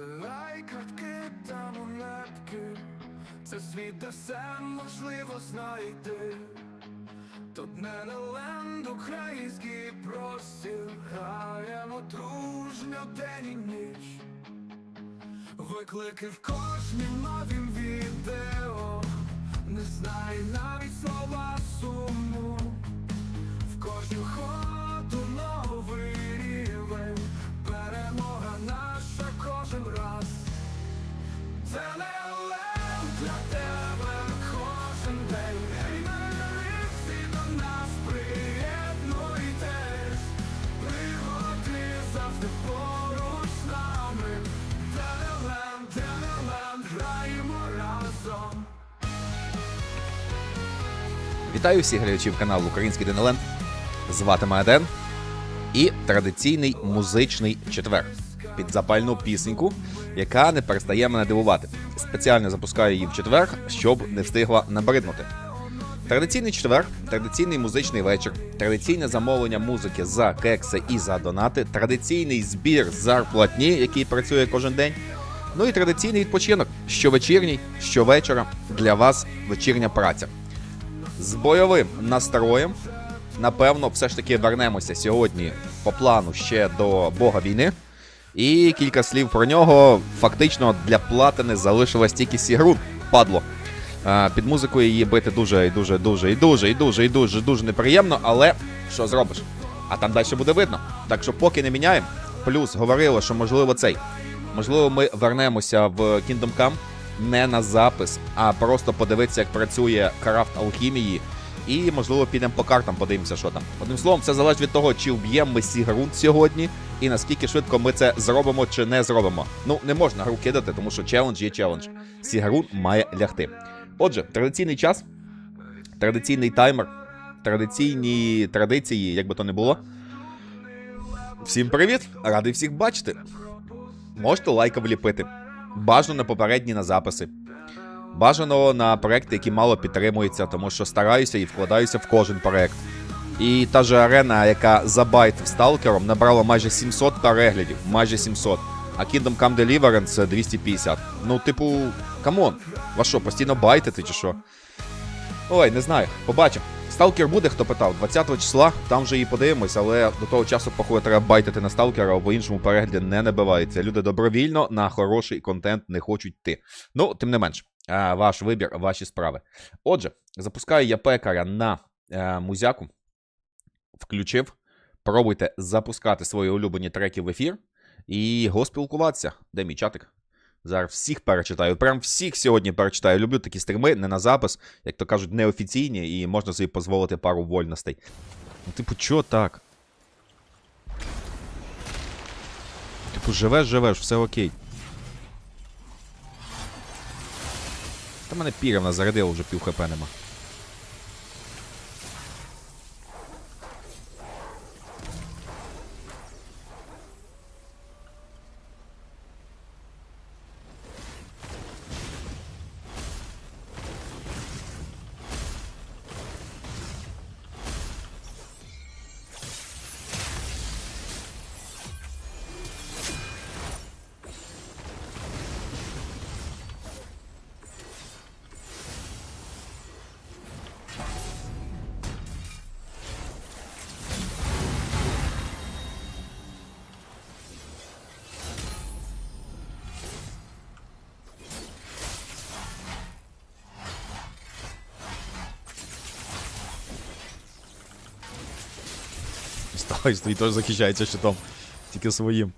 Лай картки та монетки, це світ, де все можливо знайти. Тут не на ленд український простір, Граємо дружньо день і ніч. Виклики в кожнім новім відео, не знай навіть слова суму в кожній ході. Вітаю всіх глядачів каналу Український Денеленд. Звати мене І традиційний музичний четвер під запальну пісеньку, яка не перестає мене дивувати. Спеціально запускаю її в четвер, щоб не встигла набриднути. Традиційний четвер, традиційний музичний вечір, традиційне замовлення музики за кекси і за донати, традиційний збір зарплатні, який працює кожен день. Ну і традиційний відпочинок щовечірній, щовечора для вас вечірня праця з бойовим настроєм. Напевно, все ж таки вернемося сьогодні по плану ще до Бога війни. І кілька слів про нього. Фактично для платини залишилась тільки Сігрун, падло. Е, Під музикою її бити дуже і дуже, дуже і дуже, і дуже, і дуже, дуже неприємно, але що зробиш? А там далі буде видно. Так що поки не міняємо. Плюс говорили, що можливо цей. Можливо, ми вернемося в Kingdom Come не на запис, а просто подивитися, як працює крафт алхімії. І, можливо, підемо по картам, подивимося, що там. Одним словом, це залежить від того, чи вб'ємо ми Сігрунт сьогодні, і наскільки швидко ми це зробимо чи не зробимо. Ну, не можна гру кидати, тому що челендж є челендж. Сігрун має лягти. Отже, традиційний час, традиційний таймер, традиційні традиції, як би то не було. Всім привіт! Радий всіх бачити. Можете лайка вліпити. Бажано попередні на записи. Бажано на проекти, які мало підтримуються, тому що стараюся і вкладаюся в кожен проект. І та же арена, яка за забайтив сталкером, набрала майже 700 переглядів, майже 700. А Kingdom Come Deliverance 250. Ну, типу, камон, вас що, постійно байтити чи що? Ой, не знаю, побачимо. Сталкер буде, хто питав, 20 числа, там вже і подивимось, але до того часу, походу, треба байтити на сталкера, бо іншому перегляді не набивається. Люди добровільно на хороший контент не хочуть йти. Ну, тим не менш, ваш вибір, ваші справи. Отже, запускаю я пекаря на е, музяку. Включив. Пробуйте запускати свої улюблені треки в ефір і го спілкуватися. Де мій чатик? Зараз всіх перечитаю. Прям всіх сьогодні перечитаю. Люблю такі стріми, не на запис, як то кажуть, неофіційні, і можна собі дозволити пару вольностей. Ну, типу, чого так? Типу, живеш, живеш, все окей. Та мене пірівна зарядила, вже пів хп нема. Ставай, стоїть теж захищається щитом. Тільки своїм.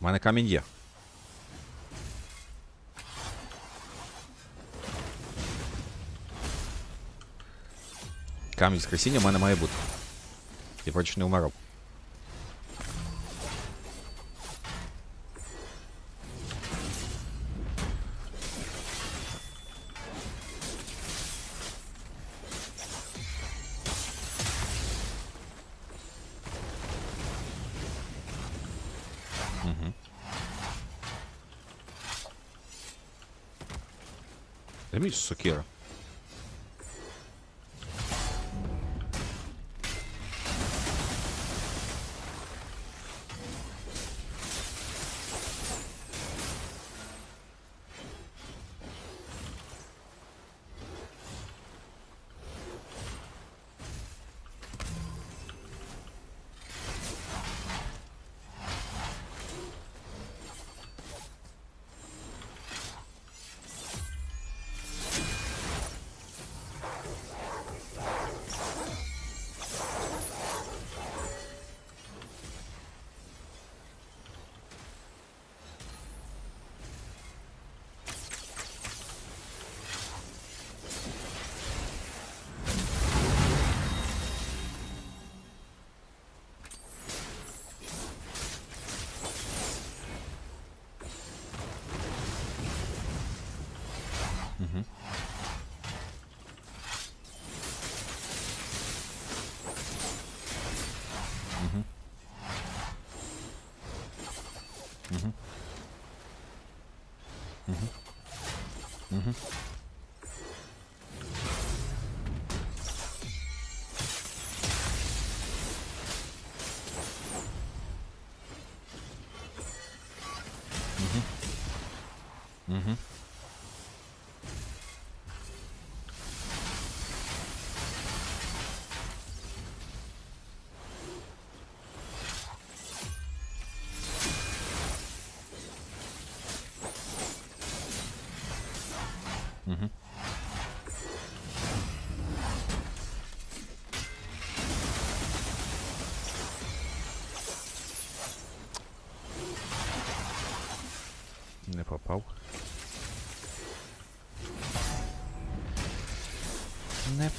У мене камінь є. Камінь з красіння в мене має бути. Ти вроде не умирав. Сокира. Не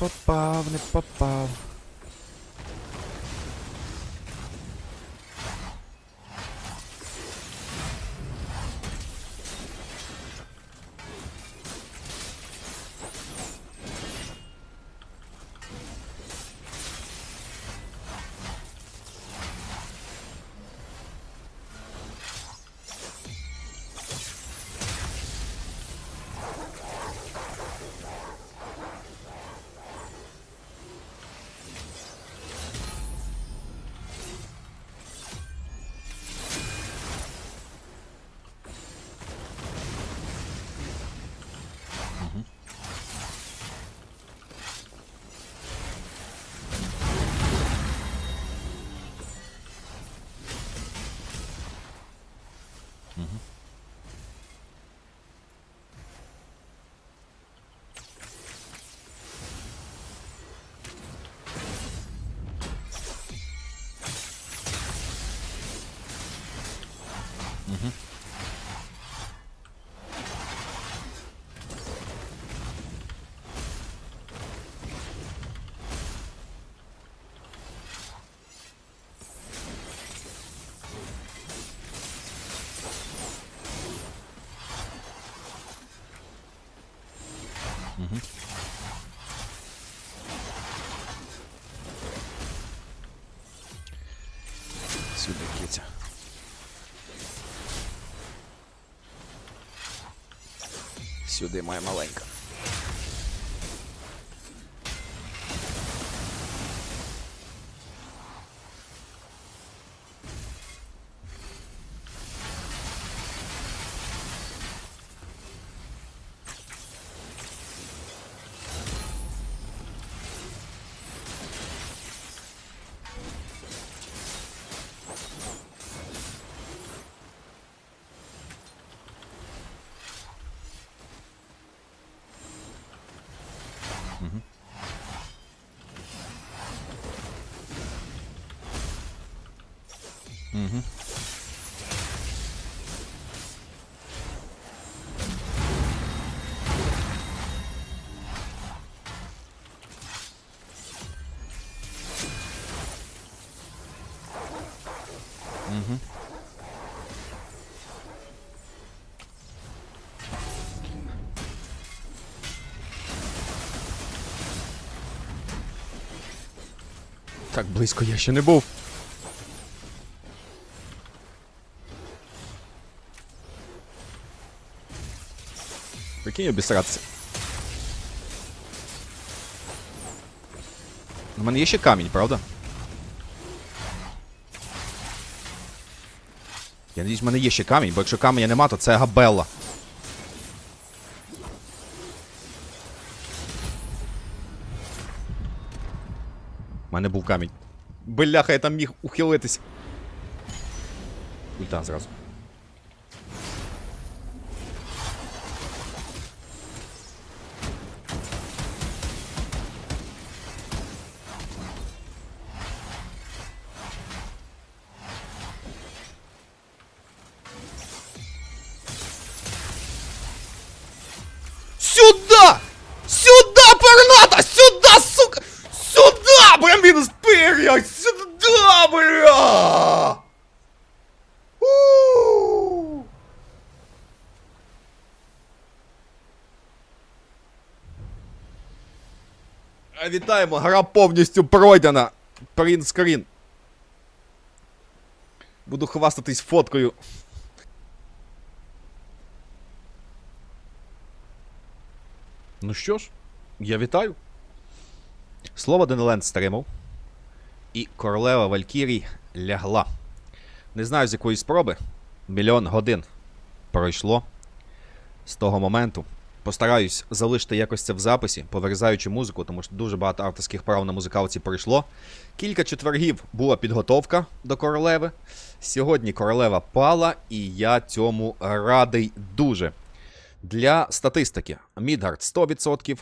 Не попав, не Сюди киця. Сюди моя маленька. Так близько я ще не був. Прикинь без рации. У мене є ще камінь, правда? Я надіюсь, у мене є ще камінь, бо якщо каменя нема, то це габелла. У мене був камінь. Бляха, я там міг ухилитись. Ульта сразу. Вітаємо, гра повністю пройдена. Принт скрін. Буду хвастатись фоткою. Ну що ж, я вітаю. Слово Денеленд стримав. І королева Валькірій лягла. Не знаю з якої спроби. Мільйон годин пройшло з того моменту. Постараюсь залишити якось це в записі, повирізаючи музику, тому що дуже багато авторських прав на музикалці пройшло. Кілька четвергів була підготовка до королеви. Сьогодні королева пала, і я цьому радий дуже. Для статистики: Мідгард 100%,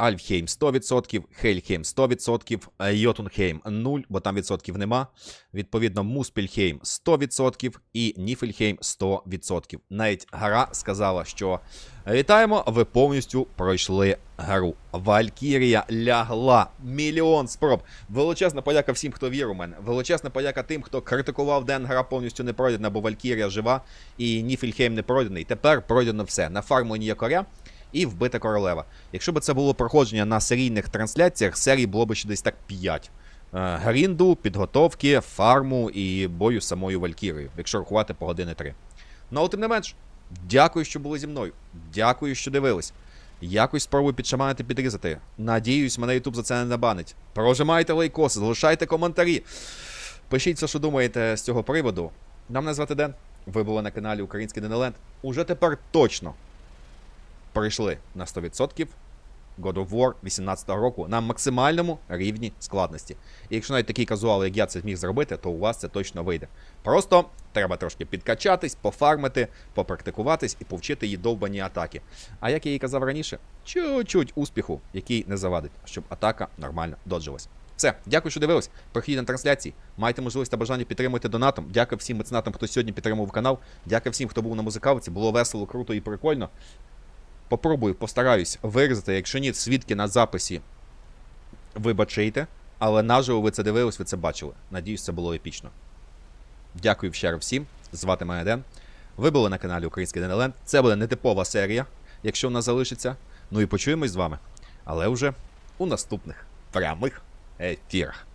Альфхейм 100%, Хельхейм 100%, е, Йотунхейм 0, бо там відсотків нема. Відповідно, Муспільхейм 100% і Ніфельхейм 100%. Навіть гра сказала, що вітаємо, ви повністю пройшли гру. Валькірія лягла. Мільйон спроб. Величезна подяка всім, хто вірив у мене. Величезна подяка тим, хто критикував Ден гра повністю не пройдена, бо Валькірія жива і Ніфельхейм не пройдений. Тепер пройдено все. Нафармлені якоря і вбита королева. Якщо б це було проходження на серійних трансляціях, серій було б ще десь так 5. Е, Грінду, підготовки, фарму і бою самою Валькірою, якщо рахувати по години 3. Ну, але тим не менш, дякую, що були зі мною. Дякую, що дивились. Якось спробую підшаманити, підрізати. Надіюсь, мене Ютуб за це не набанить. Прожимайте лайкоси, залишайте коментарі. Пишіть все, що думаєте з цього приводу. Нам мене звати Ден. Ви були на каналі Український Денеленд. Уже тепер точно перейшли на 100% God of War 18-го року на максимальному рівні складності. І якщо навіть такий казуал, як я це зміг зробити, то у вас це точно вийде. Просто треба трошки підкачатись, пофармити, попрактикуватись і повчити її довбані атаки. А як я їй казав раніше, чуть-чуть успіху, який не завадить, щоб атака нормально доджилась. Все, дякую, що дивились. Проходіть на трансляції. Майте можливість та бажання підтримувати донатом. Дякую всім меценатам, хто сьогодні підтримував канал. Дякую всім, хто був на музикалці. Було весело, круто і прикольно. Попробую, постараюсь вирізати. Якщо ні, свідки на записі вибачайте, але наживо ви це дивились, ви це бачили. Надіюсь, це було епічно. Дякую ще раз всім. Звати мене Ден. Ви були на каналі Український Денеленд. Це буде нетипова серія, якщо вона залишиться. Ну і почуємось з вами. Але вже у наступних прямих ефірах.